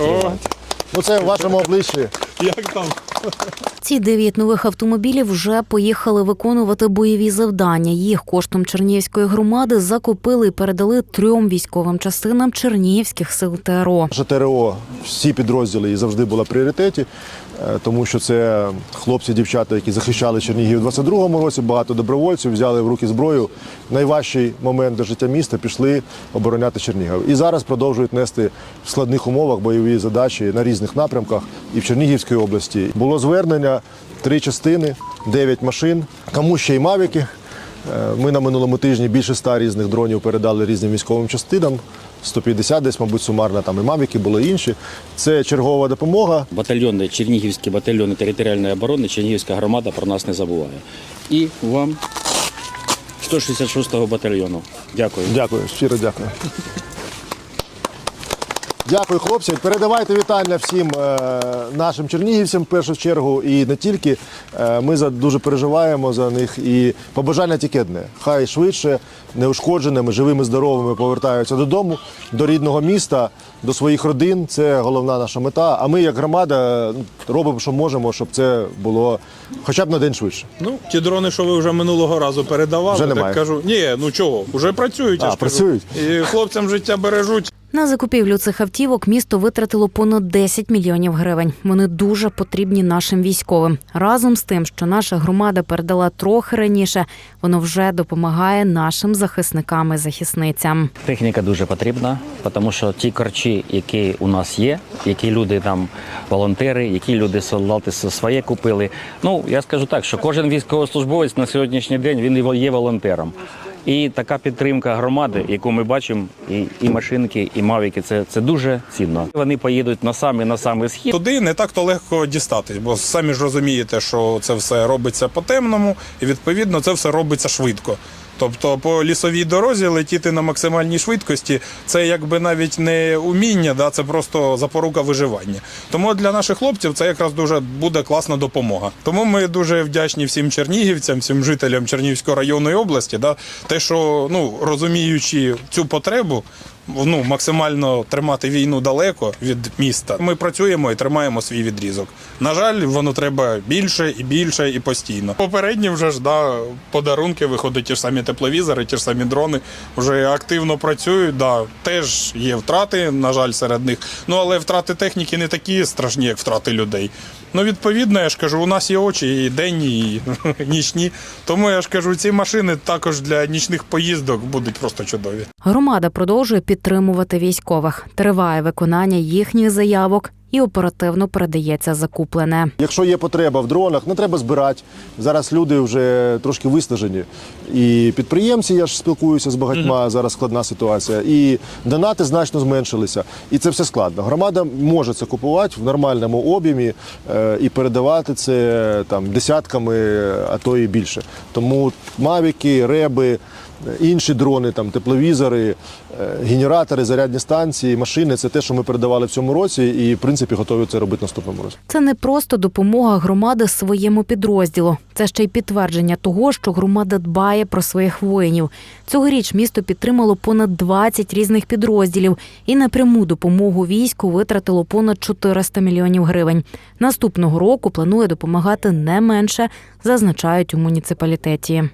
О, Ну це в вашому обличчі. як там? Ці дев'ять нових автомобілів вже поїхали виконувати бойові завдання. Їх коштом Чернігівської громади закупили і передали трьом військовим частинам Чернігівських сил ТРО. ЖТРО всі підрозділи і завжди була в пріоритеті, тому що це хлопці, дівчата, які захищали Чернігів у 22-му році. Багато добровольців взяли в руки зброю. Найважчий момент для життя міста пішли обороняти Чернігів. І зараз продовжують нести в складних умовах бойові задачі на різних напрямках і в Чернігівській області. Було звернення три частини, дев'ять машин, кому ще й мавіки. Е, Ми на минулому тижні більше ста різних дронів передали різним військовим частинам. 150 десь, мабуть, сумарно, там і мавіки були інші. Це чергова допомога. Батальйони, Чернігівські батальйони територіальної оборони, Чернігівська громада про нас не забуває. І вам 166-го батальйону. Дякую. Дякую, щиро дякую. Дякую, хлопці. Передавайте вітання всім е, нашим чернігівцям в першу чергу і не тільки. Е, ми за дуже переживаємо за них. І побажання тільки одне. Хай швидше, неушкодженими, живими, здоровими повертаються додому, до рідного міста, до своїх родин. Це головна наша мета. А ми, як громада, робимо, що можемо, щоб це було хоча б на день швидше. Ну, ті дрони, що ви вже минулого разу передавали, Вже так кажу. Ні, ну чого, вже працюють. я А, ж кажу. І хлопцям життя бережуть. На закупівлю цих автівок місто витратило понад 10 мільйонів гривень. Вони дуже потрібні нашим військовим. Разом з тим, що наша громада передала трохи раніше, воно вже допомагає нашим захисникам і захисницям. Техніка дуже потрібна, тому що ті корчі, які у нас є, які люди там волонтери, які люди солдати своє купили. Ну я скажу так, що кожен військовослужбовець на сьогоднішній день він є волонтером. І така підтримка громади, яку ми бачимо, і, і машинки, і мавіки, це, це дуже цінно. Вони поїдуть на самий на самий схід. Туди не так то легко дістатись, бо самі ж розумієте, що це все робиться по темному, і відповідно це все робиться швидко. Тобто по лісовій дорозі летіти на максимальній швидкості це якби навіть не уміння, да, це просто запорука виживання. Тому для наших хлопців це якраз дуже буде класна допомога. Тому ми дуже вдячні всім чернігівцям, всім жителям Чернігівської районної області, да, те, що ну розуміючи цю потребу, ну максимально тримати війну далеко від міста. Ми працюємо і тримаємо свій відрізок. На жаль, воно треба більше і більше і постійно. Попередні вже ж да подарунки виходять ті ж самі тепловізори, ті ж самі дрони вже активно працюють. Да, теж є втрати, на жаль, серед них. Ну але втрати техніки не такі страшні, як втрати людей. Ну, відповідно, я ж кажу, у нас є очі і денні, і нічні. Тому я ж кажу, ці машини також для нічних поїздок будуть просто чудові. Громада продовжує підтримувати військових. Триває виконання їхніх заявок і оперативно передається закуплене. Якщо є потреба в дронах, не треба збирати. Зараз люди вже трошки виснажені. І підприємці, я ж спілкуюся з багатьма, зараз складна ситуація. І донати значно зменшилися. І це все складно. Громада може це купувати в нормальному об'ємі е, і передавати це там десятками, а то і більше. Тому мавіки, реби. Інші дрони, там тепловізори, е, генератори, зарядні станції, машини це те, що ми передавали в цьому році, і в принципі готові це робити наступному році. Це не просто допомога громади своєму підрозділу. Це ще й підтвердження того, що громада дбає про своїх воїнів. Цьогоріч місто підтримало понад 20 різних підрозділів і на пряму допомогу війську витратило понад 400 мільйонів гривень. Наступного року планує допомагати не менше, зазначають у муніципалітеті.